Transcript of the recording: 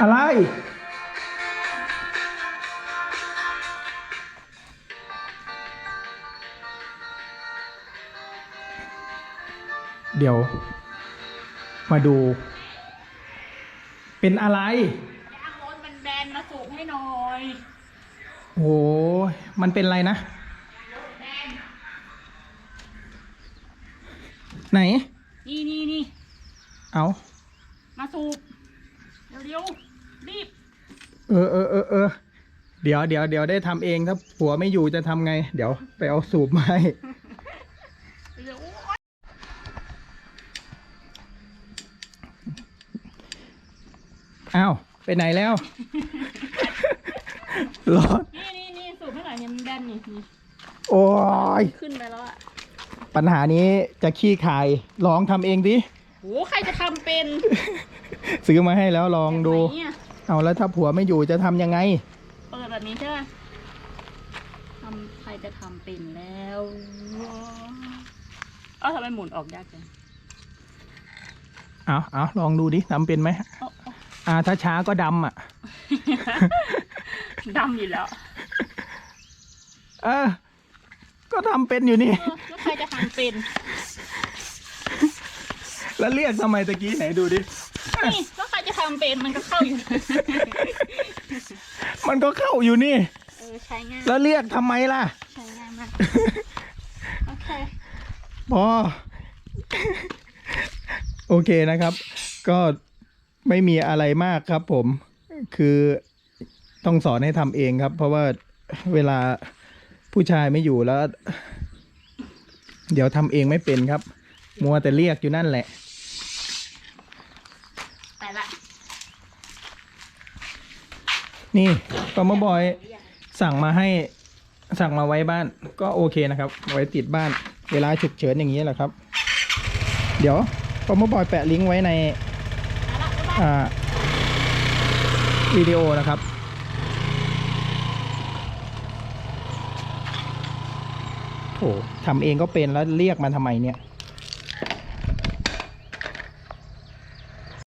อะไร เดี๋ยว มาดู เป็นอะไรยางรถมันแบนมาสูบให้หน่อยโอ้ยมันเป็นอะไรนะ แบนไหน นี่นี่นี่เอามาสูบ เร็วๆรีบ เออเออเออเออเดี๋ยวเดี๋ยวเดี๋ยวได้ทำเองถ้าผัวไม่อยู่จะทำไง เดี๋ยวไปเอาสูบมาให้ เร็วอ้าวไปไหนแล้ว ร้อนนี่นี่นี่สูบให้หน่อยเนี่ยมันแบนนี่นี่โอ้ยขึ้นไปแล้วอะปัญหานี้จะขี้ขายลองทำเองดิ โหใครจะทำเป็น ซื้อมาให้แล้วลองดู แบบไหนเนี่ยเอาแล้วถ้าผัวไม่อยู่จะทำยังไง เปิดแบบนี้ใช่ไหมทำใครจะทำเป็นแล้วเอ้าทำไมหมุนออกยากจังเอาเอาลองดูดิทำเป็นไหมเอ้าเอ้าอ่าถ้าช้าก็ดำอะ ดำอยู่แล้วเออ ก็ทำเป็นอยู่นี่ เออแล้วใครจะทำเป็น แล้วเรียกทำไมตะกี้ไหนดูดิ นี่แล้วใครจะทำเป็นมันก็เข้าอยู่ มันก็เข้าอยู่นี่ เออใช้ง่ายแล้วเรียกทำไมล่ะ ใช้ง่ายมาก โอเค พอ โอเคนะครับ ก็ไม่มีอะไรมากครับผม คือต้องสอนให้ทำเองครับ เพราะว่าเวลาผู้ชายไม่อยู่แล้ว เดี๋ยวทำเองไม่เป็นครับ มัวแต่เรียกอยู่นั่นแหละ ไปละ นี่ปอมบอยสั่งมาให้สั่งมาไว้บ้านก็โอเคนะครับ ไว้ติดบ้านเวลาฉุกเฉินอย่างนี้แหละครับ เดี๋ยวปอมบอยแปะลิงก์ไว้ในอ่าวิดีโอนะครับโถทำเองก็เป็นแล้วเรียกมาทำไมเนี่ย